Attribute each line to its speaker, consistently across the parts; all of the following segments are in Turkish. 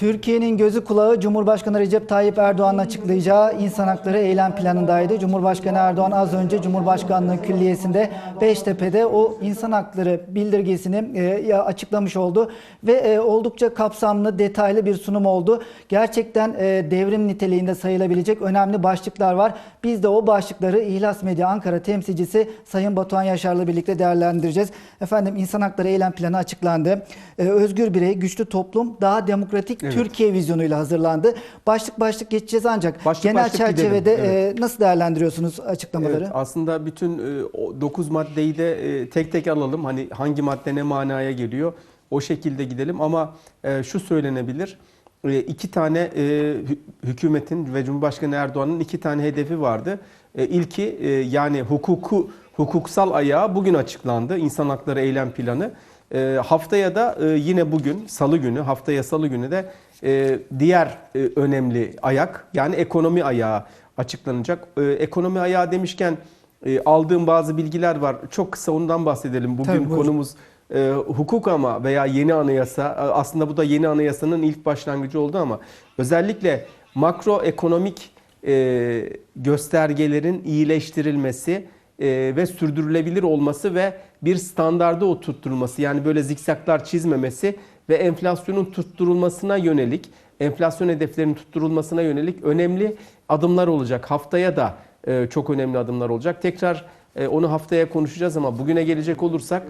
Speaker 1: Türkiye'nin gözü kulağı Cumhurbaşkanı Recep Tayyip Erdoğan'ın açıklayacağı insan hakları eylem planındaydı. Cumhurbaşkanı Erdoğan az önce Cumhurbaşkanlığı Külliyesi'nde Beştepe'de o insan hakları bildirgesini e, açıklamış oldu ve e, oldukça kapsamlı, detaylı bir sunum oldu. Gerçekten e, devrim niteliğinde sayılabilecek önemli başlıklar var. Biz de o başlıkları İhlas Medya Ankara temsilcisi Sayın Batuhan Yaşar'la birlikte değerlendireceğiz. Efendim insan hakları eylem planı açıklandı. Özgür birey, güçlü toplum, daha demokratik. Türkiye vizyonuyla hazırlandı. Başlık başlık geçeceğiz ancak
Speaker 2: Başlık
Speaker 1: genel
Speaker 2: başlık
Speaker 1: çerçevede
Speaker 2: gidelim, evet.
Speaker 1: e, nasıl değerlendiriyorsunuz açıklamaları?
Speaker 2: Evet, aslında bütün 9 maddeyi de e, tek tek alalım. Hani hangi madde ne manaya geliyor o şekilde gidelim ama e, şu söylenebilir. E, iki tane e, hü- hükümetin ve Cumhurbaşkanı Erdoğan'ın iki tane hedefi vardı. E, İlki e, yani hukuku hukuksal ayağı bugün açıklandı. İnsan hakları eylem planı. E, haftaya da e, yine bugün salı günü haftaya salı günü de e, diğer e, önemli ayak yani ekonomi ayağı açıklanacak. E, ekonomi ayağı demişken e, aldığım bazı bilgiler var. Çok kısa ondan bahsedelim. Bugün
Speaker 1: Tabii, buyurun.
Speaker 2: konumuz e, hukuk ama veya yeni anayasa. Aslında bu da yeni anayasanın ilk başlangıcı oldu ama özellikle makroekonomik e, göstergelerin iyileştirilmesi e, ve sürdürülebilir olması ve bir standarda oturtturulması yani böyle zikzaklar çizmemesi ve enflasyonun tutturulmasına yönelik enflasyon hedeflerinin tutturulmasına yönelik önemli adımlar olacak. Haftaya da e, çok önemli adımlar olacak. Tekrar e, onu haftaya konuşacağız ama bugüne gelecek olursak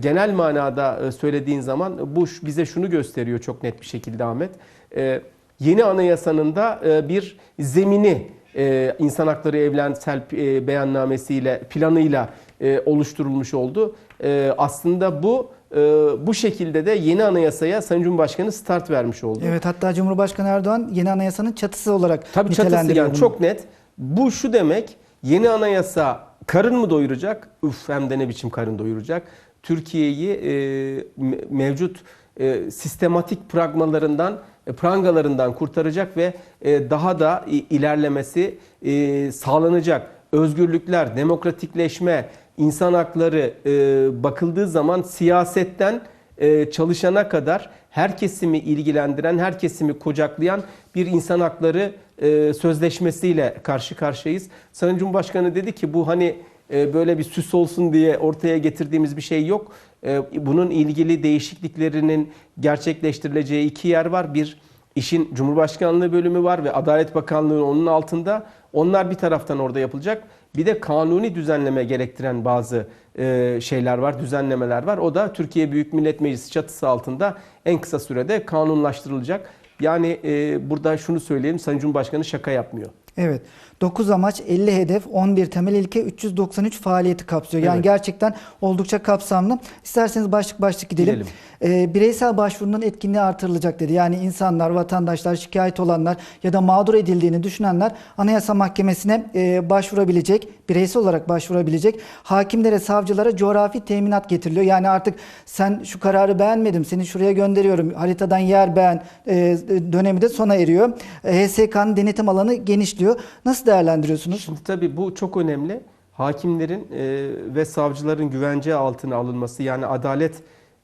Speaker 2: genel manada söylediğin zaman bu bize şunu gösteriyor çok net bir şekilde Ahmet. E, Yeni anayasanın da bir zemini e, insan hakları evrensel e, beyannamesiyle planıyla e, oluşturulmuş oldu. E, Aslında bu e, bu şekilde de yeni anayasaya Sayın Cumhurbaşkanı start vermiş oldu.
Speaker 1: Evet hatta Cumhurbaşkanı Erdoğan yeni anayasanın çatısı olarak
Speaker 2: Tabii çatısı yani
Speaker 1: bunu.
Speaker 2: çok net. Bu şu demek yeni anayasa karın mı doyuracak? Üf hem de ne biçim karın doyuracak? Türkiye'yi e, me- mevcut e, sistematik pragmalarından, prangalarından kurtaracak ve e, daha da ilerlemesi e, sağlanacak. Özgürlükler, demokratikleşme, insan hakları e, bakıldığı zaman siyasetten e, çalışana kadar her kesimi ilgilendiren, her kesimi kucaklayan bir insan hakları e, sözleşmesiyle karşı karşıyayız. Sayın Cumhurbaşkanı dedi ki bu hani e, böyle bir süs olsun diye ortaya getirdiğimiz bir şey yok. E, bunun ilgili değişikliklerinin gerçekleştirileceği iki yer var. Bir işin Cumhurbaşkanlığı bölümü var ve Adalet Bakanlığı onun altında. Onlar bir taraftan orada yapılacak. Bir de kanuni düzenleme gerektiren bazı e, şeyler var, düzenlemeler var. O da Türkiye Büyük Millet Meclisi çatısı altında en kısa sürede kanunlaştırılacak. Yani e, burada şunu söyleyelim, Sayın Cumhurbaşkanı şaka yapmıyor.
Speaker 1: Evet. 9 amaç, 50 hedef, 11 temel ilke, 393 faaliyeti kapsıyor. Yani
Speaker 2: Evet.
Speaker 1: gerçekten oldukça kapsamlı. İsterseniz başlık başlık gidelim.
Speaker 2: Gidelim.
Speaker 1: Ee, bireysel başvurunun etkinliği artırılacak dedi. Yani insanlar, vatandaşlar, şikayet olanlar ya da mağdur edildiğini düşünenler Anayasa Mahkemesi'ne e, başvurabilecek, bireysel olarak başvurabilecek. Hakimlere, savcılara coğrafi teminat getiriliyor. Yani artık sen şu kararı beğenmedim, seni şuraya gönderiyorum, haritadan yer beğen e, dönemi de sona eriyor. E, HSK'nın denetim alanı genişliyor. Nasıl değerlendiriyorsunuz?
Speaker 2: Şimdi tabii bu çok önemli. Hakimlerin e, ve savcıların güvence altına alınması yani adalet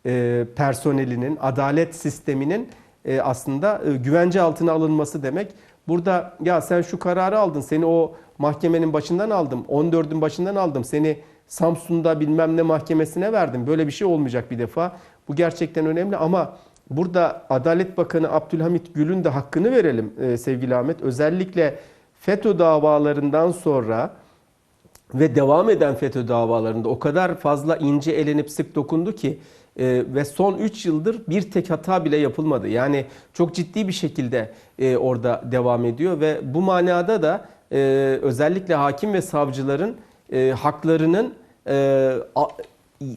Speaker 2: e, personelinin, adalet sisteminin e, aslında e, güvence altına alınması demek. Burada ya sen şu kararı aldın, seni o mahkemenin başından aldım, 14'ün başından aldım, seni Samsun'da bilmem ne mahkemesine verdim. Böyle bir şey olmayacak bir defa. Bu gerçekten önemli ama burada Adalet Bakanı Abdülhamit Gül'ün de hakkını verelim sevgili Ahmet. Özellikle FETÖ davalarından sonra ve devam eden FETÖ davalarında o kadar fazla ince elenip sık dokundu ki e, ve son 3 yıldır bir tek hata bile yapılmadı. Yani çok ciddi bir şekilde e, orada devam ediyor ve bu manada da e, özellikle hakim ve savcıların e, haklarının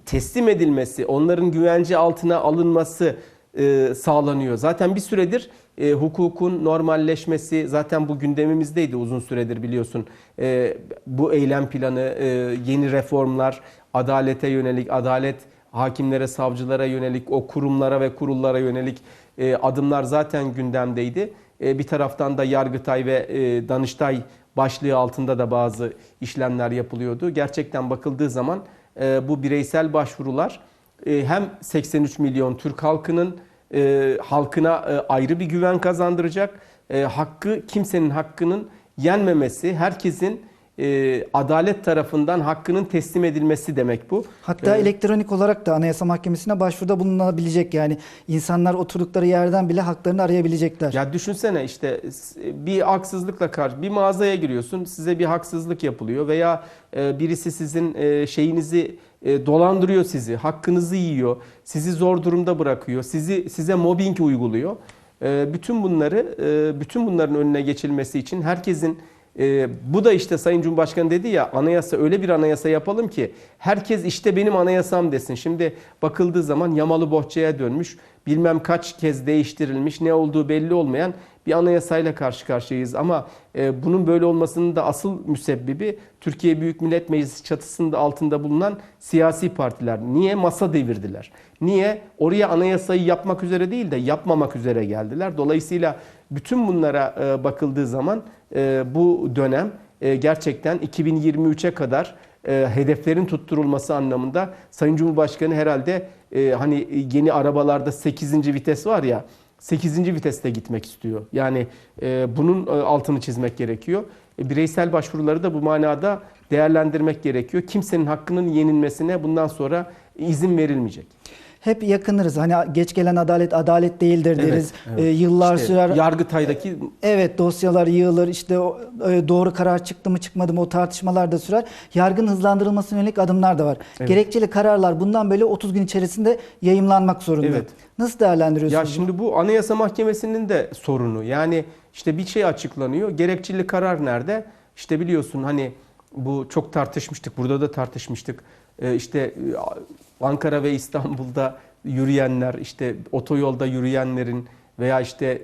Speaker 2: teslim edilmesi, onların güvence altına alınması sağlanıyor. Zaten bir süredir hukukun normalleşmesi zaten bu gündemimizdeydi uzun süredir biliyorsun. Bu eylem planı, yeni reformlar, adalete yönelik, adalet hakimlere, savcılara yönelik, o kurumlara ve kurullara yönelik e, adımlar zaten gündemdeydi. E, bir taraftan da Yargıtay ve e, Danıştay başlığı altında da bazı işlemler yapılıyordu. Gerçekten bakıldığı zaman e, bu bireysel başvurular e, hem 83 milyon Türk halkının e, halkına e, ayrı bir güven kazandıracak. E, hakkı kimsenin hakkının yenmemesi, herkesin e, adalet tarafından hakkının teslim edilmesi demek bu.
Speaker 1: Hatta
Speaker 2: E,
Speaker 1: elektronik olarak da Anayasa Mahkemesi'ne başvuruda bulunabilecek yani insanlar oturdukları yerden bile haklarını arayabilecekler.
Speaker 2: Ya düşünsene işte bir haksızlıkla karşı bir mağazaya giriyorsun size bir haksızlık yapılıyor veya e, birisi sizin e, şeyinizi e, dolandırıyor sizi, hakkınızı yiyor, sizi zor durumda bırakıyor, sizi size mobbing uyguluyor. E, Bütün bunları e, bütün bunların önüne geçilmesi için herkesin e, bu da işte Sayın Cumhurbaşkanı dedi ya anayasa öyle bir anayasa yapalım ki herkes işte benim anayasam desin. Şimdi bakıldığı zaman yamalı bohçaya dönmüş bilmem kaç kez değiştirilmiş ne olduğu belli olmayan bir anayasayla karşı karşıyayız. Ama e, bunun böyle olmasının da asıl müsebbibi Türkiye Büyük Millet Meclisi çatısında altında bulunan siyasi partiler. Niye masa devirdiler? Niye oraya anayasayı yapmak üzere değil de yapmamak üzere geldiler? Dolayısıyla bütün bunlara e, bakıldığı zaman bu dönem e, gerçekten 2023'e kadar e, hedeflerin tutturulması anlamında Sayın Cumhurbaşkanı herhalde e, hani yeni arabalarda 8. vites var ya 8. viteste gitmek istiyor. Yani bunun altını çizmek gerekiyor. Bireysel başvuruları da bu manada değerlendirmek gerekiyor. Kimsenin hakkının yenilmesine bundan sonra izin verilmeyecek.
Speaker 1: Hep yakınırız. Hani geç gelen adalet adalet değildir
Speaker 2: Evet,
Speaker 1: deriz.
Speaker 2: evet.
Speaker 1: Ee, yıllar
Speaker 2: İşte
Speaker 1: sürer.
Speaker 2: Yargıtay'daki
Speaker 1: Evet dosyalar yığılır işte e, doğru karar çıktı mı çıkmadı mı o tartışmalar da sürer. Yargının hızlandırılmasına yönelik adımlar da var.
Speaker 2: Evet.
Speaker 1: Gerekçeli kararlar bundan böyle 30 gün içerisinde yayımlanmak zorunda.
Speaker 2: Evet.
Speaker 1: Nasıl değerlendiriyorsunuz?
Speaker 2: Ya şimdi bu Anayasa Mahkemesi'nin de sorunu. Yani işte bir şey açıklanıyor. Gerekçeli karar nerede? İşte biliyorsun hani bu çok tartışmıştık. Burada da tartışmıştık. Ee, işte e, Ankara ve İstanbul'da yürüyenler, işte otoyolda yürüyenlerin veya işte e,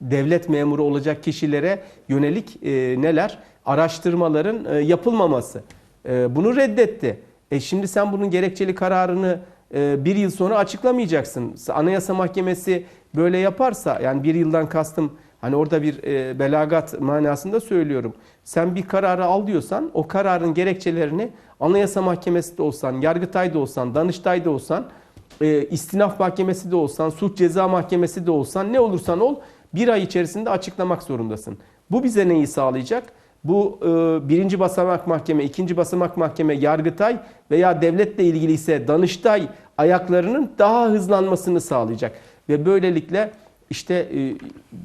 Speaker 2: devlet memuru olacak kişilere yönelik e, neler? Araştırmaların e, yapılmaması. Bunu reddetti. E şimdi sen bunun gerekçeli kararını bir yıl sonra açıklamayacaksın. Anayasa Mahkemesi böyle yaparsa yani bir yıldan kastım hani orada bir e, belagat manasında söylüyorum. Sen bir kararı al diyorsan o kararın gerekçelerini Anayasa Mahkemesi de olsan, Yargıtay'da olsan, Danıştay'da olsan, e, istinaf mahkemesi de olsan, suç ceza mahkemesi de olsan ne olursan ol bir ay içerisinde açıklamak zorundasın. Bu bize neyi sağlayacak? Bu e, birinci basamak mahkeme, ikinci basamak mahkeme, yargıtay veya devletle ilgili ise danıştay ayaklarının daha hızlanmasını sağlayacak. Ve böylelikle işte e,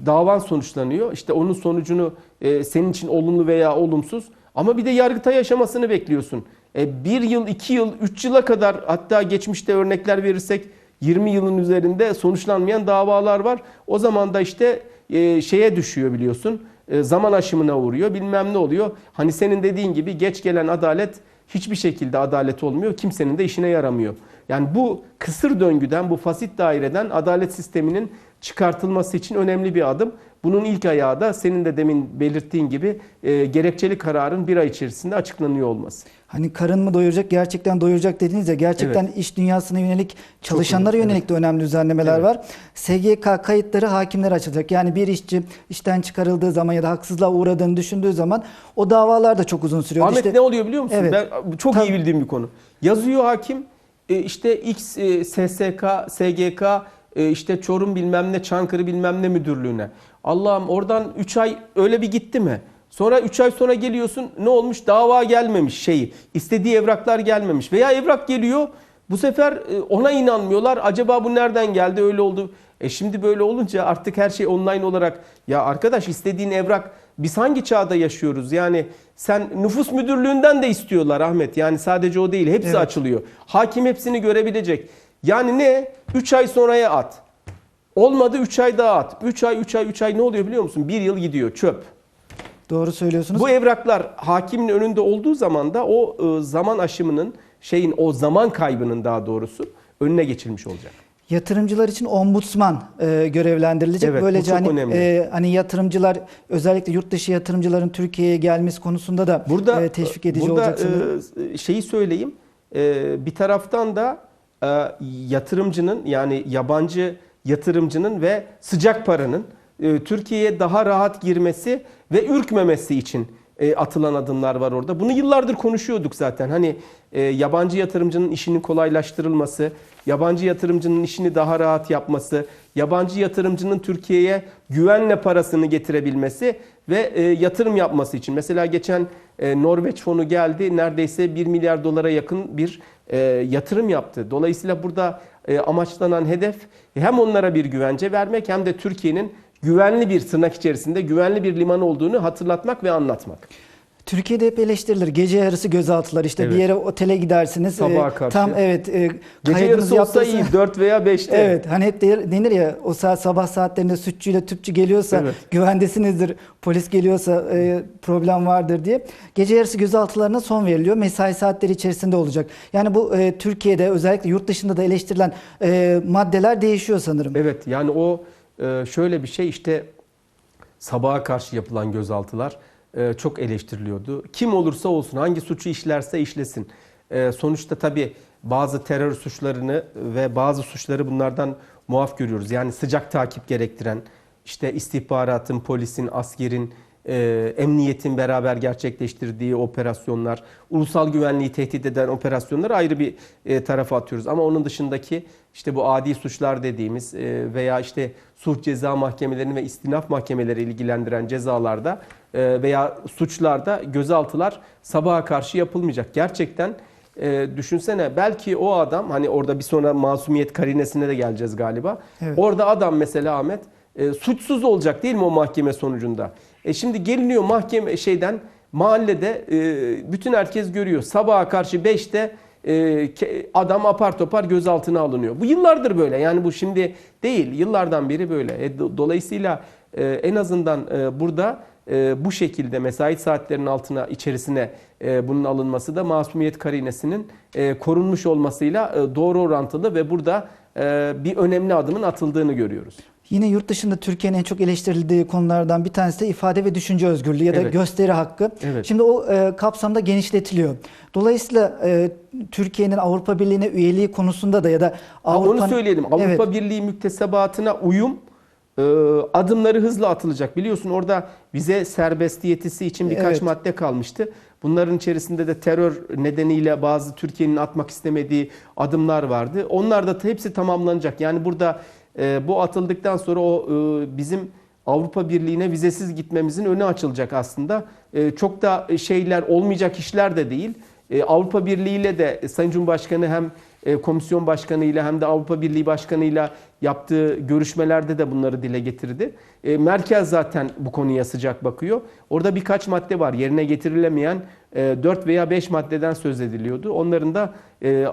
Speaker 2: davan sonuçlanıyor. İşte onun sonucunu e, senin için olumlu veya olumsuz ama bir de yargıtay aşamasını bekliyorsun. E, bir yıl, iki yıl, üç yıla kadar hatta geçmişte örnekler verirsek 20 yılın üzerinde sonuçlanmayan davalar var. O zaman da işte e, şeye düşüyor biliyorsun. E, zaman aşımına uğruyor. Bilmem ne oluyor. Hani senin dediğin gibi geç gelen adalet hiçbir şekilde adalet olmuyor. Kimsenin de işine yaramıyor. Yani bu kısır döngüden, bu fasit daireden adalet sisteminin çıkartılması için önemli bir adım. Bunun ilk ayağı da senin de demin belirttiğin gibi e, gerekçeli kararın bir ay içerisinde açıklanıyor olması.
Speaker 1: Hani karın mı doyuracak gerçekten doyuracak dediniz ya gerçekten iş dünyasına yönelik çalışanlara
Speaker 2: önemli,
Speaker 1: yönelik de önemli düzenlemeler
Speaker 2: Evet.
Speaker 1: var. SGK kayıtları hakimlere açılacak. Yani bir işçi işten çıkarıldığı zaman ya da haksızlığa uğradığını düşündüğü zaman o davalar da çok uzun sürüyor.
Speaker 2: Ahmet
Speaker 1: İşte-
Speaker 2: ne oluyor biliyor musun?
Speaker 1: Evet.
Speaker 2: Ben çok
Speaker 1: Tabii.
Speaker 2: iyi bildiğim bir konu. Yazıyor hakim e, işte X e, SSK, SGK e, işte Çorum bilmem ne Çankırı bilmem ne müdürlüğüne. Allah'ım oradan 3 ay öyle bir gitti mi? Sonra 3 ay sonra geliyorsun ne olmuş dava gelmemiş şeyi. istediği evraklar gelmemiş veya evrak geliyor bu sefer e, ona inanmıyorlar. Acaba bu nereden geldi öyle oldu. E şimdi böyle olunca artık her şey online olarak ya arkadaş istediğin evrak biz hangi çağda yaşıyoruz? Yani sen nüfus müdürlüğünden de istiyorlar Ahmet. Yani sadece o değil hepsi
Speaker 1: Evet.
Speaker 2: açılıyor. Hakim hepsini görebilecek. Yani ne? 3 ay sonraya at. Olmadı 3 ay daha at. 3 ay 3 ay 3 ay ne oluyor biliyor musun? 1 yıl gidiyor çöp.
Speaker 1: Doğru söylüyorsunuz.
Speaker 2: Bu evraklar hakimin önünde olduğu zaman da o e, zaman aşımının şeyin o zaman kaybının daha doğrusu önüne geçilmiş olacak.
Speaker 1: Yatırımcılar için ombudsman e, görevlendirilecek.
Speaker 2: Evet,
Speaker 1: Böylece hani
Speaker 2: önemli.
Speaker 1: e, hani yatırımcılar özellikle yurt dışı yatırımcıların Türkiye'ye gelmesi konusunda da
Speaker 2: Burada
Speaker 1: e, teşvik edici
Speaker 2: burada,
Speaker 1: olacak
Speaker 2: e, şeyi söyleyeyim. E, bir taraftan da yatırımcının yani yabancı yatırımcının ve sıcak paranın e, Türkiye'ye daha rahat girmesi ve ürkmemesi için e, atılan adımlar var orada. Bunu yıllardır konuşuyorduk zaten. Hani e, yabancı yatırımcının işinin kolaylaştırılması, yabancı yatırımcının işini daha rahat yapması, yabancı yatırımcının Türkiye'ye güvenle parasını getirebilmesi ve e, yatırım yapması için. Mesela geçen e, Norveç fonu geldi neredeyse 1 milyar dolara yakın bir e, yatırım yaptı. Dolayısıyla burada e, amaçlanan hedef hem onlara bir güvence vermek hem de Türkiye'nin güvenli bir tırnak içerisinde güvenli bir liman olduğunu hatırlatmak ve anlatmak.
Speaker 1: Türkiye'de hep eleştirilir. Gece yarısı gözaltılar. İşte bir
Speaker 2: Evet.
Speaker 1: yere otele gidersiniz.
Speaker 2: Sabaha
Speaker 1: e,
Speaker 2: karşı.
Speaker 1: Tam evet. E,
Speaker 2: Gece yarısı olsa
Speaker 1: yaptırırsınız.
Speaker 2: iyi 4 veya 5'te.
Speaker 1: Evet hani hep de- denir ya o saat sabah saatlerinde sütçüyle tüpçü geliyorsa
Speaker 2: Evet.
Speaker 1: güvendesinizdir. Polis geliyorsa e, problem vardır diye. Gece yarısı gözaltılarına son veriliyor. Mesai saatleri içerisinde olacak. Yani bu e, Türkiye'de özellikle yurt dışında da eleştirilen e, maddeler değişiyor sanırım.
Speaker 2: Evet yani o e, şöyle bir şey işte sabaha karşı yapılan gözaltılar çok eleştiriliyordu. Kim olursa olsun hangi suçu işlerse işlesin. E, Sonuçta tabii bazı terör suçlarını ve bazı suçları bunlardan muaf görüyoruz. Yani sıcak takip gerektiren işte istihbaratın, polisin, askerin, e, emniyetin beraber gerçekleştirdiği operasyonlar, ulusal güvenliği tehdit eden operasyonları ayrı bir e, tarafa atıyoruz. Ama onun dışındaki işte bu adi suçlar dediğimiz e, veya işte suç ceza mahkemelerini ve istinaf mahkemeleri ilgilendiren cezalarda e, veya suçlarda gözaltılar sabaha karşı yapılmayacak. Gerçekten e, düşünsene belki o adam hani orada bir sonra masumiyet karinesine de geleceğiz galiba.
Speaker 1: Evet.
Speaker 2: Orada adam mesela Ahmet e, suçsuz olacak değil mi o mahkeme sonucunda? E şimdi geliniyor mahkeme şeyden mahallede e, bütün herkes görüyor. Sabaha karşı 5'te e, ke- adam apar topar gözaltına alınıyor. Bu yıllardır böyle. Yani bu şimdi değil. Yıllardan beri böyle. E, do- dolayısıyla e, en azından e, burada bu şekilde mesai saatlerinin altına içerisine bunun alınması da masumiyet karinesinin korunmuş olmasıyla doğru orantılı ve burada bir önemli adımın atıldığını görüyoruz.
Speaker 1: Yine yurt dışında Türkiye'nin en çok eleştirildiği konulardan bir tanesi de ifade ve düşünce özgürlüğü ya da
Speaker 2: Evet.
Speaker 1: gösteri hakkı.
Speaker 2: Evet.
Speaker 1: Şimdi o e, kapsamda genişletiliyor. Dolayısıyla e, Türkiye'nin Avrupa Birliği'ne üyeliği konusunda da ya da Avrupa
Speaker 2: Onu söyleyelim. Avrupa
Speaker 1: Evet.
Speaker 2: Birliği müktesebatına uyum e, adımları hızla atılacak. Biliyorsun orada vize serbestiyetisi için birkaç
Speaker 1: Evet.
Speaker 2: madde kalmıştı. Bunların içerisinde de terör nedeniyle bazı Türkiye'nin atmak istemediği adımlar vardı. Onlar da hepsi tamamlanacak. Yani burada e, bu atıldıktan sonra o e, bizim Avrupa Birliği'ne vizesiz gitmemizin önü açılacak aslında. E, çok da şeyler olmayacak işler de değil. E, Avrupa Birliği ile de e, Sayın Cumhurbaşkanı hem e, komisyon başkanıyla hem de Avrupa Birliği başkanıyla yaptığı görüşmelerde de bunları dile getirdi. E, Merkel zaten bu konuya sıcak bakıyor. Orada birkaç madde var yerine getirilemeyen 4 veya 5 maddeden söz ediliyordu. Onların da e,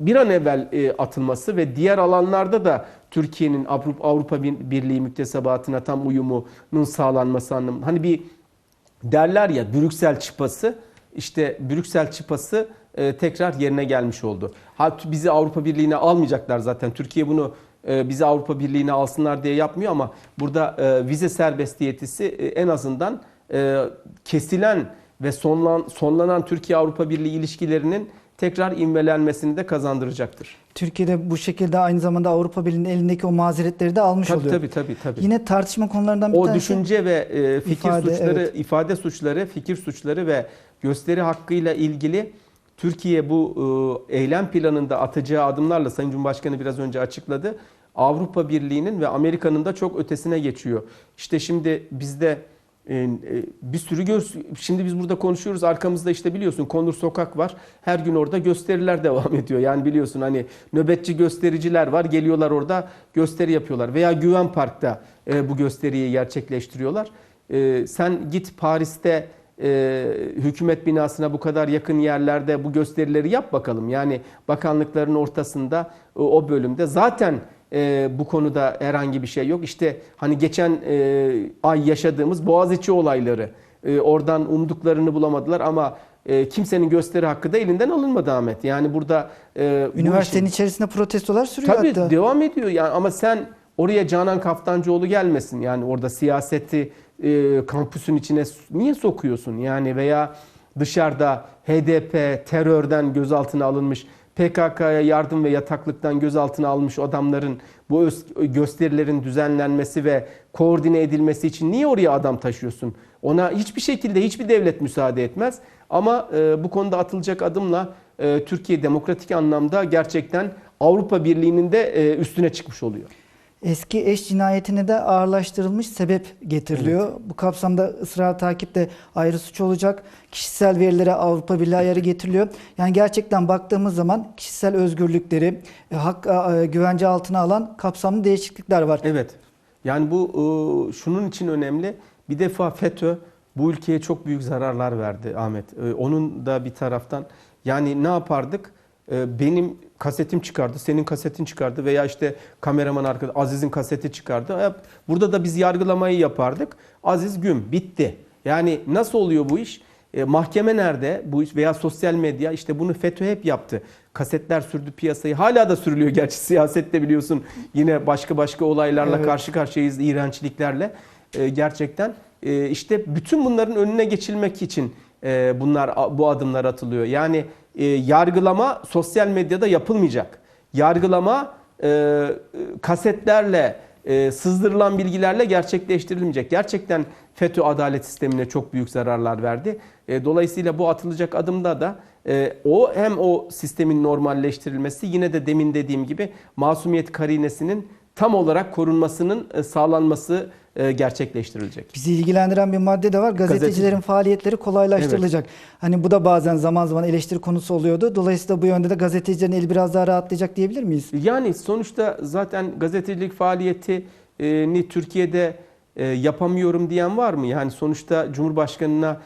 Speaker 2: bir an evvel e, atılması ve diğer alanlarda da Türkiye'nin Avrupa, Birliği müktesebatına tam uyumunun sağlanması anlamında. Hani bir derler ya Brüksel çıpası işte Brüksel çıpası e, tekrar yerine gelmiş oldu. Ha, bizi Avrupa Birliği'ne almayacaklar zaten. Türkiye bunu e, bizi Avrupa Birliği'ne alsınlar diye yapmıyor ama burada vize serbestiyetisi e, en azından kesilen ve sonlan, sonlanan Türkiye-Avrupa Birliği ilişkilerinin tekrar inmelenmesini de kazandıracaktır.
Speaker 1: Türkiye'de bu şekilde aynı zamanda Avrupa Birliği'nin elindeki o mazeretleri de almış
Speaker 2: Tabii
Speaker 1: oluyor.
Speaker 2: tabii tabii. tabii.
Speaker 1: Yine tartışma konularından bir
Speaker 2: o
Speaker 1: tanesi.
Speaker 2: düşünce ve e, fikir
Speaker 1: İfade,
Speaker 2: suçları,
Speaker 1: evet.
Speaker 2: ifade suçları, fikir suçları ve gösteri hakkıyla ilgili Türkiye bu e, eylem planında atacağı adımlarla Sayın Cumhurbaşkanı biraz önce açıkladı. Avrupa Birliği'nin ve Amerika'nın da çok ötesine geçiyor. İşte şimdi bizde bir sürü göz şimdi biz burada konuşuyoruz arkamızda işte biliyorsun Konur Sokak var. Her gün orada gösteriler devam ediyor. Yani biliyorsun hani nöbetçi göstericiler var. Geliyorlar orada gösteri yapıyorlar veya Güven Park'ta e, bu gösteriyi gerçekleştiriyorlar. E, sen git Paris'te e, hükümet binasına bu kadar yakın yerlerde bu gösterileri yap bakalım. Yani bakanlıkların ortasında e, o bölümde zaten e, bu konuda herhangi bir şey yok. İşte hani geçen e, ay yaşadığımız Boğaziçi olayları e, oradan umduklarını bulamadılar ama e, kimsenin gösteri hakkı da elinden alınmadı Ahmet. Yani burada e,
Speaker 1: Üniversitenin
Speaker 2: işin-
Speaker 1: içerisinde protestolar sürüyor
Speaker 2: Tabii
Speaker 1: hatta.
Speaker 2: devam ediyor yani ama sen oraya Canan Kaftancıoğlu gelmesin. Yani orada siyaseti e, kampüsün içine niye sokuyorsun? Yani veya dışarıda HDP terörden gözaltına alınmış PKK'ya yardım ve yataklıktan gözaltına almış adamların bu gösterilerin düzenlenmesi ve koordine edilmesi için niye oraya adam taşıyorsun? Ona hiçbir şekilde hiçbir devlet müsaade etmez. Ama e, bu konuda atılacak adımla e, Türkiye demokratik anlamda gerçekten Avrupa Birliği'nin de e, üstüne çıkmış oluyor.
Speaker 1: Eski eş cinayetine de ağırlaştırılmış sebep getiriliyor. Bu kapsamda ısrar takip de ayrı suç olacak. Kişisel verilere Avrupa Birliği ayarı getiriliyor. Yani gerçekten baktığımız zaman kişisel özgürlükleri e, hak güvence altına alan kapsamlı değişiklikler var.
Speaker 2: Evet. Yani bu e, şunun için önemli. Bir defa FETÖ bu ülkeye çok büyük zararlar verdi Ahmet. E, Onun da bir taraftan yani ne yapardık? E, Benim kasetim çıkardı, senin kasetin çıkardı veya işte kameraman arkadaş Aziz'in kaseti çıkardı. Burada da biz yargılamayı yapardık. Aziz güm bitti. Yani nasıl oluyor bu iş? E, mahkeme nerede? Bu iş veya sosyal medya işte bunu FETÖ hep yaptı. Kasetler sürdü piyasayı. Hala da sürülüyor gerçi siyasette biliyorsun. Yine başka başka olaylarla
Speaker 1: Evet.
Speaker 2: karşı karşıyayız, iğrençliklerle. E, gerçekten e, işte bütün bunların önüne geçilmek için e, bunlar bu adımlar atılıyor. Yani e, yargılama sosyal medyada yapılmayacak. Yargılama e, kasetlerle e, sızdırılan bilgilerle gerçekleştirilmeyecek. Gerçekten FETÖ adalet sistemine çok büyük zararlar verdi. E, dolayısıyla bu atılacak adımda da e, o hem o sistemin normalleştirilmesi yine de demin dediğim gibi masumiyet karinesinin tam olarak korunmasının e, sağlanması e, gerçekleştirilecek.
Speaker 1: Bizi ilgilendiren bir madde de var. Gazetecilerin faaliyetleri kolaylaştırılacak. Hani bu da bazen zaman zaman eleştiri konusu oluyordu. Dolayısıyla bu yönde de gazetecilerin eli biraz daha rahatlayacak diyebilir miyiz?
Speaker 2: Yani sonuçta zaten gazetecilik faaliyetini Türkiye'de e, yapamıyorum diyen var mı? Yani sonuçta Cumhurbaşkanına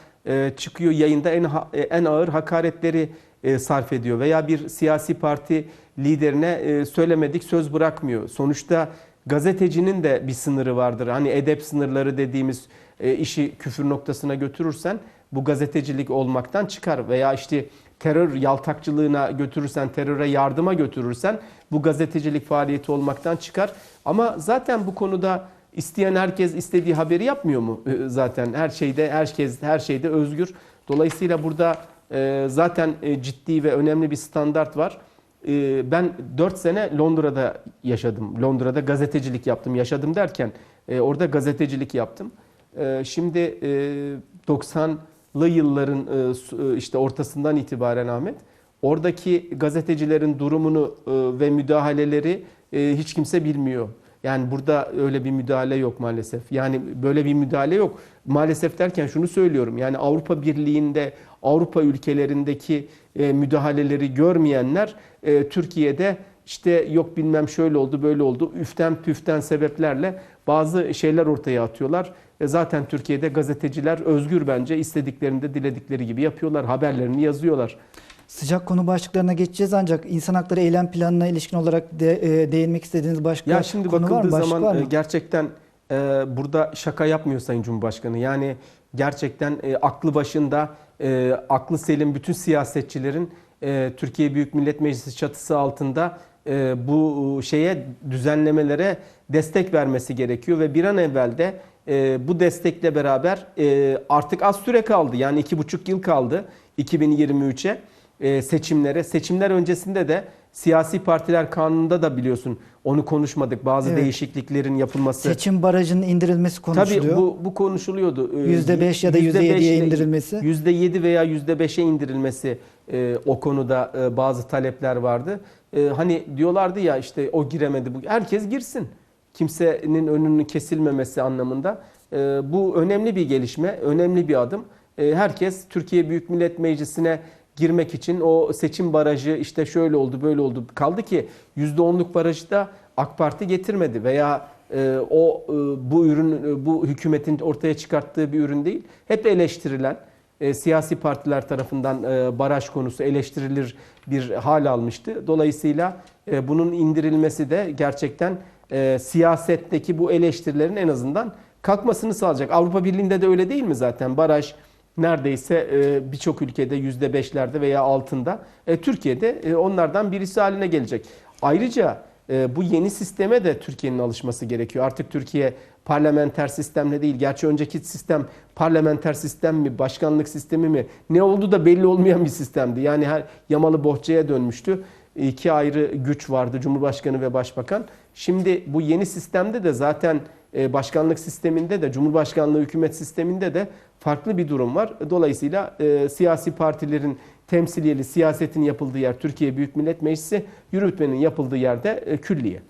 Speaker 2: çıkıyor yayında en en ağır hakaretleri e, sarf ediyor veya bir siyasi parti liderine e, söylemedik söz bırakmıyor. Sonuçta gazetecinin de bir sınırı vardır. Hani edep sınırları dediğimiz e, işi küfür noktasına götürürsen bu gazetecilik olmaktan çıkar veya işte terör yaltakçılığına götürürsen, teröre yardıma götürürsen bu gazetecilik faaliyeti olmaktan çıkar. Ama zaten bu konuda isteyen herkes istediği haberi yapmıyor mu? Ee, Zaten her şeyde herkes her şeyde özgür. Dolayısıyla burada e, zaten e, ciddi ve önemli bir standart var. E, Ben 4 sene Londra'da yaşadım. Londra'da gazetecilik yaptım. Yaşadım derken e, orada gazetecilik yaptım. E, Şimdi e, 90'lı yılların e, e, işte ortasından itibaren Ahmet oradaki gazetecilerin durumunu ve müdahaleleri hiç kimse bilmiyor. Yani burada öyle bir müdahale yok maalesef. Yani böyle bir müdahale yok. Maalesef derken şunu söylüyorum. Yani Avrupa Birliği'nde, Avrupa ülkelerindeki e, müdahaleleri görmeyenler e, Türkiye'de işte yok bilmem şöyle oldu böyle oldu üften püften sebeplerle bazı şeyler ortaya atıyorlar. E zaten Türkiye'de gazeteciler özgür bence istediklerini de diledikleri gibi yapıyorlar. Haberlerini yazıyorlar.
Speaker 1: Sıcak konu başlıklarına geçeceğiz ancak insan hakları eylem planına ilişkin olarak de, e, değinmek istediğiniz başka
Speaker 2: Ya şimdi
Speaker 1: konu var mı?
Speaker 2: bakıldığı
Speaker 1: Başlık var
Speaker 2: zaman
Speaker 1: mı?
Speaker 2: e, gerçekten e, burada şaka yapmıyor Sayın Cumhurbaşkanı. Yani gerçekten e, aklı başında, e, aklı selim bütün siyasetçilerin e, Türkiye Büyük Millet Meclisi çatısı altında e, bu şeye düzenlemelere destek vermesi gerekiyor ve bir an evvel de e, bu destekle beraber e, artık az süre kaldı. Yani iki buçuk yıl kaldı 2023'e e, seçimlere. Seçimler öncesinde de siyasi partiler kanununda da biliyorsun onu konuşmadık. Bazı
Speaker 1: Evet.
Speaker 2: değişikliklerin yapılması.
Speaker 1: Seçim barajının indirilmesi konuşuluyor.
Speaker 2: Tabii bu, bu konuşuluyordu. Ee,
Speaker 1: %5 ya da
Speaker 2: yüzde
Speaker 1: 7'ye
Speaker 2: beş ile-
Speaker 1: indirilmesi.
Speaker 2: %7 veya %5'e indirilmesi e, o konuda e, bazı talepler vardı. E, hani diyorlardı ya işte o giremedi. Bu herkes girsin. Kimsenin önünün kesilmemesi anlamında. E, bu önemli bir gelişme, önemli bir adım. E, herkes Türkiye Büyük Millet Meclisi'ne girmek için o seçim barajı işte şöyle oldu böyle oldu. Kaldı ki %10'luk barajı da AK Parti getirmedi veya e, o e, bu ürün e, bu hükümetin ortaya çıkarttığı bir ürün değil. Hep eleştirilen e, siyasi partiler tarafından e, baraj konusu eleştirilir bir hal almıştı. Dolayısıyla e, bunun indirilmesi de gerçekten e, siyasetteki bu eleştirilerin en azından kalkmasını sağlayacak. Avrupa Birliği'nde de öyle değil mi zaten? Baraj neredeyse e, birçok ülkede yüzde beşlerde veya altında. E, Türkiye'de e, onlardan birisi haline gelecek. Ayrıca bu yeni sisteme de Türkiye'nin alışması gerekiyor. Artık Türkiye parlamenter sistemle değil. Gerçi önceki sistem parlamenter sistem mi, başkanlık sistemi mi ne oldu da belli olmayan bir sistemdi. Yani her yamalı bohçaya dönmüştü. İki ayrı güç vardı Cumhurbaşkanı ve Başbakan. Şimdi bu yeni sistemde de zaten başkanlık sisteminde de Cumhurbaşkanlığı hükümet sisteminde de farklı bir durum var. Dolayısıyla e, siyasi partilerin temsiliyeli siyasetin yapıldığı yer Türkiye Büyük Millet Meclisi, yürütmenin yapıldığı yerde e, külliye.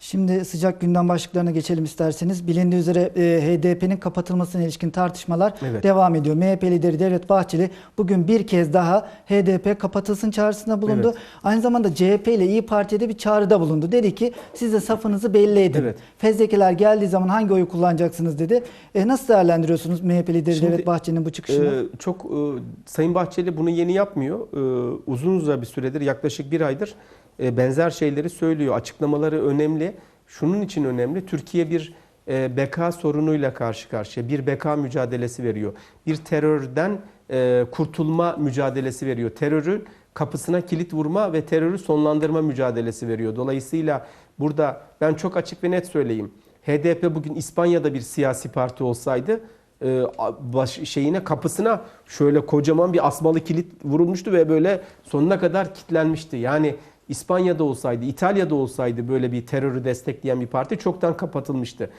Speaker 1: Şimdi sıcak gündem başlıklarına geçelim isterseniz. Bilindiği üzere e, HDP'nin kapatılmasına ilişkin tartışmalar
Speaker 2: Evet.
Speaker 1: devam ediyor. MHP lideri Devlet Bahçeli bugün bir kez daha HDP kapatılsın çağrısında bulundu.
Speaker 2: Evet.
Speaker 1: Aynı zamanda CHP ile İyi Parti'ye de bir çağrıda bulundu. Dedi ki siz de safınızı belli edin.
Speaker 2: Evet.
Speaker 1: Fezlekeler geldiği zaman hangi oyu kullanacaksınız dedi. E, nasıl değerlendiriyorsunuz MHP lideri
Speaker 2: Şimdi,
Speaker 1: Devlet Bahçeli'nin bu çıkışını?
Speaker 2: Ee, çok e, Sayın Bahçeli bunu yeni yapmıyor. Ee, uzun uzun bir süredir, yaklaşık bir aydır e, benzer şeyleri söylüyor. Açıklamaları önemli. Şunun için önemli. Türkiye bir e, beka sorunuyla karşı karşıya. Bir beka mücadelesi veriyor. Bir terörden e, kurtulma mücadelesi veriyor. Terörün kapısına kilit vurma ve terörü sonlandırma mücadelesi veriyor. Dolayısıyla burada ben çok açık ve net söyleyeyim. HDP bugün İspanya'da bir siyasi parti olsaydı e, baş, şeyine kapısına şöyle kocaman bir asmalı kilit vurulmuştu ve böyle sonuna kadar kilitlenmişti. Yani İspanya'da olsaydı, İtalya'da olsaydı böyle bir terörü destekleyen bir parti çoktan kapatılmıştı.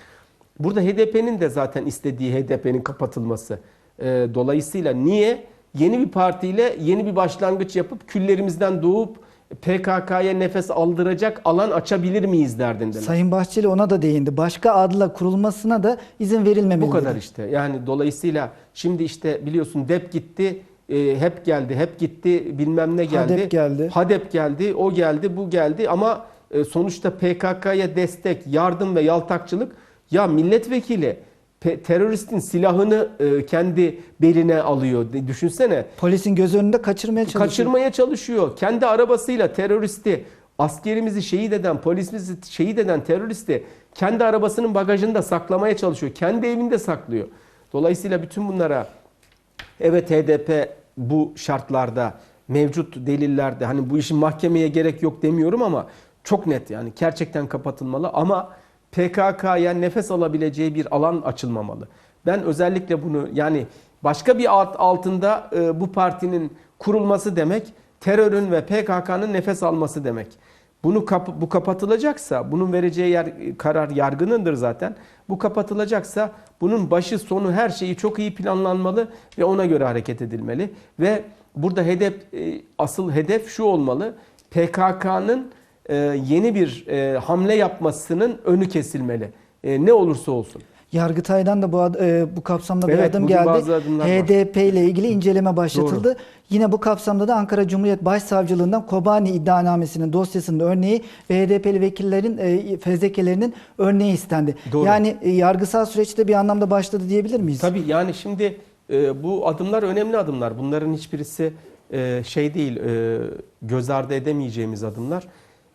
Speaker 2: Burada HDP'nin de zaten istediği HDP'nin kapatılması. E, dolayısıyla niye? Yeni bir partiyle yeni bir başlangıç yapıp küllerimizden doğup PKK'ya nefes aldıracak alan açabilir miyiz derdindeler.
Speaker 1: Sayın Bahçeli ona da değindi. Başka adla kurulmasına da izin verilmemeli.
Speaker 2: Bu kadar işte. Yani dolayısıyla şimdi işte biliyorsun DEP gitti, e, hep geldi, hep gitti, bilmem ne geldi.
Speaker 1: HADEP geldi.
Speaker 2: HADEP geldi, o geldi, bu geldi ama e, sonuçta PKK'ya destek, yardım ve yaltakçılık ya milletvekili teröristin silahını e, kendi beline alıyor. Düşünsene.
Speaker 1: Polisin göz önünde kaçırmaya çalışıyor.
Speaker 2: Kaçırmaya çalışıyor. Kendi arabasıyla teröristi, askerimizi şehit eden, polisimizi şehit eden teröristi kendi arabasının bagajında saklamaya çalışıyor. Kendi evinde saklıyor. Dolayısıyla bütün bunlara evet HDP bu şartlarda mevcut delillerde hani bu işin mahkemeye gerek yok demiyorum ama çok net yani gerçekten kapatılmalı ama PKK'ya nefes alabileceği bir alan açılmamalı. Ben özellikle bunu yani başka bir alt altında e, bu partinin kurulması demek terörün ve PKK'nın nefes alması demek. Bunu kap- bu kapatılacaksa, bunun vereceği yer karar yargınındır zaten. Bu kapatılacaksa bunun başı sonu her şeyi çok iyi planlanmalı ve ona göre hareket edilmeli. Ve burada hedef e, asıl hedef şu olmalı. PKK'nın e, yeni bir e, hamle yapmasının önü kesilmeli. Ne olursa olsun.
Speaker 1: Yargıtay'dan da bu ad- e, bu kapsamda bir
Speaker 2: Evet,
Speaker 1: adım
Speaker 2: bugün
Speaker 1: geldi. HDP ile ilgili inceleme başlatıldı. Yine bu kapsamda da Ankara Cumhuriyet Başsavcılığından Kobani iddianamesinin dosyasının örneği ve HDP'li vekillerin e, fezlekelerinin örneği istendi.
Speaker 2: Doğru.
Speaker 1: Yani e, yargısal süreçte bir anlamda başladı diyebilir miyiz?
Speaker 2: Tabii yani şimdi e, bu adımlar önemli adımlar. Bunların hiçbirisi e, şey değil, e, göz ardı edemeyeceğimiz adımlar.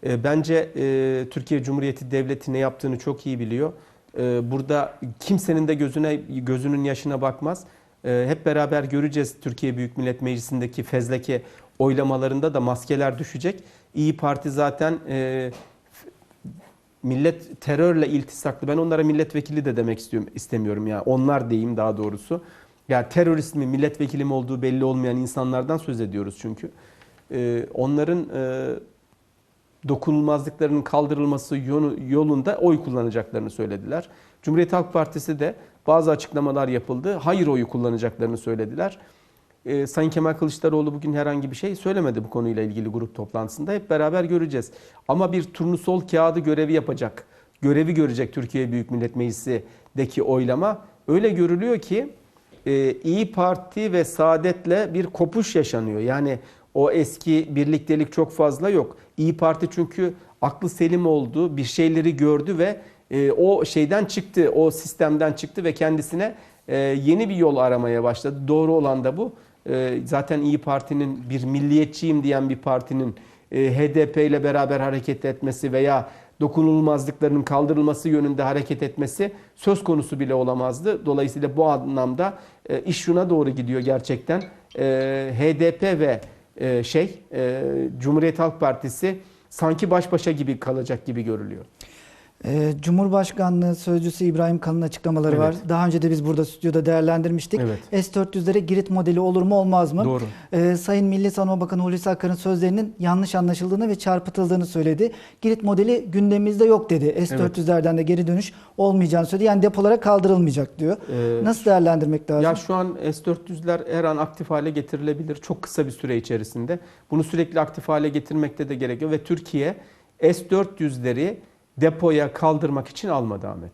Speaker 2: E, bence e, Türkiye Cumhuriyeti Devleti ne yaptığını çok iyi biliyor. E, burada kimsenin de gözüne gözünün yaşına bakmaz. E, hep beraber göreceğiz Türkiye Büyük Millet Meclisi'ndeki fezleke oylamalarında da maskeler düşecek. İyi Parti zaten e, millet terörle iltisaklı. Ben onlara milletvekili de demek istiyorum istemiyorum ya. Onlar diyeyim daha doğrusu. Ya terörist mi, milletvekili mi olduğu belli olmayan insanlardan söz ediyoruz çünkü. Ee, onların e, dokunulmazlıklarının kaldırılması yolu- yolunda oy kullanacaklarını söylediler. Cumhuriyet Halk Partisi de bazı açıklamalar yapıldı. Hayır oyu kullanacaklarını söylediler. Ee, Sayın Kemal Kılıçdaroğlu bugün herhangi bir şey söylemedi bu konuyla ilgili grup toplantısında. Hep beraber göreceğiz. Ama bir turnusol kağıdı görevi yapacak. Görevi görecek Türkiye Büyük Millet Meclisi'deki oylama. Öyle görülüyor ki e, İyi Parti ve Saadet'le bir kopuş yaşanıyor. Yani o eski birliktelik çok fazla yok. İyi Parti çünkü aklı selim oldu, bir şeyleri gördü ve e, o şeyden çıktı, o sistemden çıktı ve kendisine e, yeni bir yol aramaya başladı. Doğru olan da bu. E, zaten İyi Parti'nin bir milliyetçiyim diyen bir partinin e, HDP ile beraber hareket etmesi veya dokunulmazlıklarının kaldırılması yönünde hareket etmesi söz konusu bile olamazdı. Dolayısıyla bu anlamda e, iş şuna doğru gidiyor gerçekten. E, HDP ve şey e, Cumhuriyet Halk Partisi sanki baş başa gibi kalacak gibi görülüyor.
Speaker 1: Ee, Cumhurbaşkanlığı Sözcüsü İbrahim Kalın açıklamaları
Speaker 2: Evet.
Speaker 1: var. Daha önce de biz burada stüdyoda değerlendirmiştik.
Speaker 2: Evet.
Speaker 1: S-400'lere Girit modeli olur mu olmaz mı?
Speaker 2: Doğru.
Speaker 1: Ee, Sayın Milli Savunma Bakanı Hulusi Akar'ın sözlerinin yanlış anlaşıldığını ve çarpıtıldığını söyledi. Girit modeli gündemimizde yok dedi. S-400'lerden de geri dönüş olmayacağını söyledi. Yani depolara kaldırılmayacak diyor.
Speaker 2: Ee,
Speaker 1: Nasıl değerlendirmek lazım?
Speaker 2: Ya şu an S-400'ler her an aktif hale getirilebilir. Çok kısa bir süre içerisinde. Bunu sürekli aktif hale getirmekte de gerekiyor. Ve Türkiye S-400'leri depoya kaldırmak için almadı Ahmet.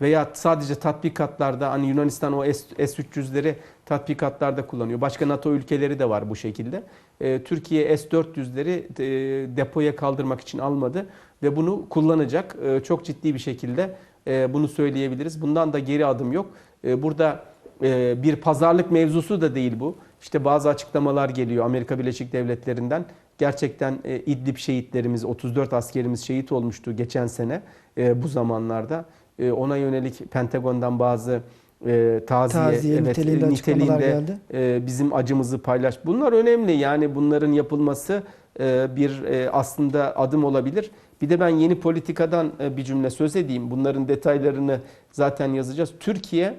Speaker 2: Veya sadece tatbikatlarda hani Yunanistan o S- S-300'leri tatbikatlarda kullanıyor. Başka NATO ülkeleri de var bu şekilde. Ee, Türkiye S-400'leri e, depoya kaldırmak için almadı ve bunu kullanacak. Ee, çok ciddi bir şekilde e, bunu söyleyebiliriz. Bundan da geri adım yok. Burada e, bir pazarlık mevzusu da değil bu. İşte bazı açıklamalar geliyor Amerika Birleşik Devletleri'nden. Gerçekten e, İdlib şehitlerimiz, 34 askerimiz şehit olmuştu geçen sene e, bu zamanlarda. E, ona yönelik Pentagon'dan bazı e, taziye,
Speaker 1: Taziye niteliğinde açıklamalar geldi.
Speaker 2: e, bizim acımızı paylaş. Bunlar önemli yani bunların yapılması e, bir e, aslında adım olabilir. Bir de ben yeni politikadan e, bir cümle söz edeyim. Bunların detaylarını zaten yazacağız. Türkiye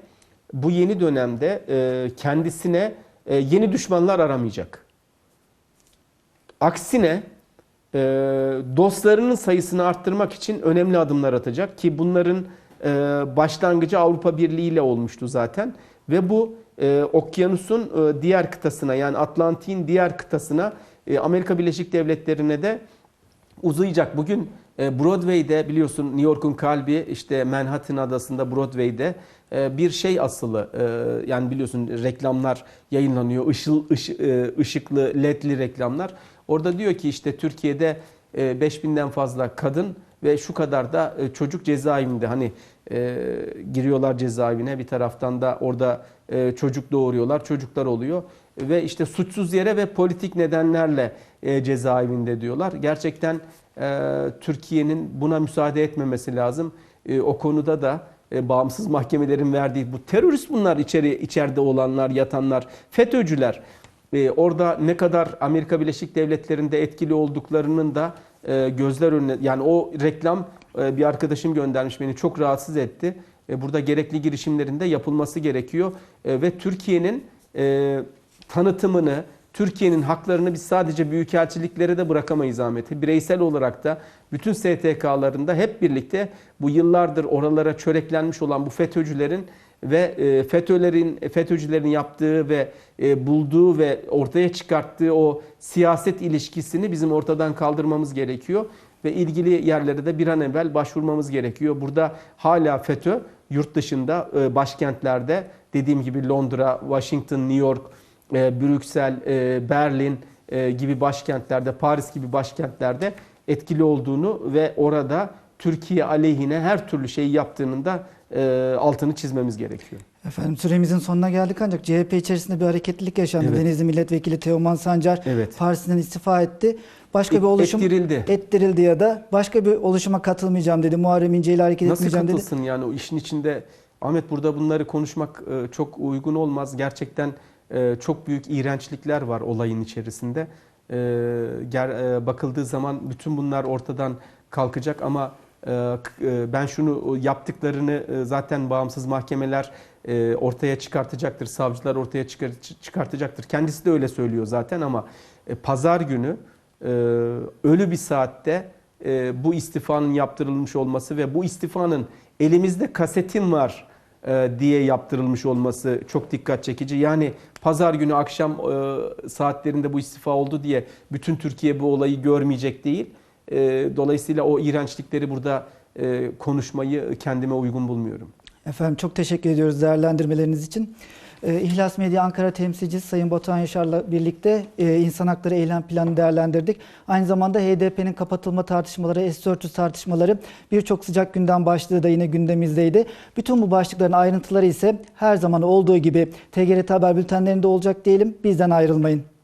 Speaker 2: bu yeni dönemde e, kendisine e, yeni düşmanlar aramayacak. Aksine e, dostlarının sayısını arttırmak için önemli adımlar atacak ki bunların e, başlangıcı Avrupa Birliği ile olmuştu zaten ve bu e, okyanusun diğer kıtasına yani Atlantik'in diğer kıtasına Amerika Birleşik Devletleri'ne de uzayacak. Bugün Broadway'de biliyorsun New York'un kalbi işte Manhattan adasında Broadway'de bir şey asılı. Yani biliyorsun reklamlar yayınlanıyor. Işıl, ışı- e, ışıklı ledli reklamlar. Orada diyor ki işte Türkiye'de e, 5000'den fazla kadın ve şu kadar da e, çocuk cezaevinde hani e, giriyorlar cezaevine bir taraftan da orada e, çocuk doğuruyorlar çocuklar oluyor ve işte suçsuz yere ve politik nedenlerle e, cezaevinde diyorlar. Gerçekten e, Türkiye'nin buna müsaade etmemesi lazım. E, o konuda da e, bağımsız mahkemelerin verdiği bu terörist bunlar içeri içeride olanlar, yatanlar, FETÖ'cüler. E, orada ne kadar Amerika Birleşik Devletleri'nde etkili olduklarının da e, gözler önüne yani o reklam e, bir arkadaşım göndermiş beni çok rahatsız etti. E, burada gerekli girişimlerin de yapılması gerekiyor ve Türkiye'nin tanıtımını, Türkiye'nin haklarını biz sadece büyükelçiliklere de bırakamayız Ahmet'i. Bireysel olarak da bütün STK'larında hep birlikte bu yıllardır oralara çöreklenmiş olan bu FETÖ'cülerin ve e, FETÖ'lerin FETÖ'cülerin yaptığı ve e, bulduğu ve ortaya çıkarttığı o siyaset ilişkisini bizim ortadan kaldırmamız gerekiyor ve ilgili yerlere de bir an evvel başvurmamız gerekiyor. Burada hala FETÖ yurt dışında e, başkentlerde dediğim gibi Londra, Washington, New York, Brüksel, Berlin gibi başkentlerde, Paris gibi başkentlerde etkili olduğunu ve orada Türkiye aleyhine her türlü şeyi yaptığının da e, altını çizmemiz gerekiyor.
Speaker 1: Efendim süremizin sonuna geldik ancak CHP içerisinde bir hareketlilik yaşandı.
Speaker 2: Evet.
Speaker 1: Denizli Milletvekili Teoman Sancar
Speaker 2: Evet.
Speaker 1: partisinden istifa etti. Başka bir oluşum
Speaker 2: Ettirildi.
Speaker 1: ettirildi ya da başka bir oluşuma katılmayacağım dedi. Muharrem İnce ile hareket
Speaker 2: Nasıl
Speaker 1: etmeyeceğim dedi.
Speaker 2: katılsın yani o işin içinde Ahmet burada bunları konuşmak e, çok uygun olmaz. Gerçekten e, çok büyük iğrençlikler var olayın içerisinde. E, e, bakıldığı zaman bütün bunlar ortadan kalkacak ama e, e, ben şunu yaptıklarını e, zaten bağımsız mahkemeler e, ortaya çıkartacaktır. Savcılar ortaya çıkar- çıkartacaktır. Kendisi de öyle söylüyor zaten ama e, pazar günü e, ölü bir saatte e, bu istifanın yaptırılmış olması ve bu istifanın elimizde kasetim var e, diye yaptırılmış olması çok dikkat çekici. Yani pazar günü akşam e, saatlerinde bu istifa oldu diye bütün Türkiye bu olayı görmeyecek değil. E, Dolayısıyla o iğrençlikleri burada e, konuşmayı kendime uygun bulmuyorum.
Speaker 1: Efendim çok teşekkür ediyoruz değerlendirmeleriniz için. Ee, İhlas Medya Ankara temsilcisi Sayın Batuhan Yaşar'la birlikte e, insan hakları eylem planını değerlendirdik. Aynı zamanda HDP'nin kapatılma tartışmaları, S-400 tartışmaları birçok sıcak gündem başlığı da yine gündemimizdeydi. Bütün bu başlıkların ayrıntıları ise her zaman olduğu gibi TGRT Haber bültenlerinde olacak diyelim. Bizden ayrılmayın.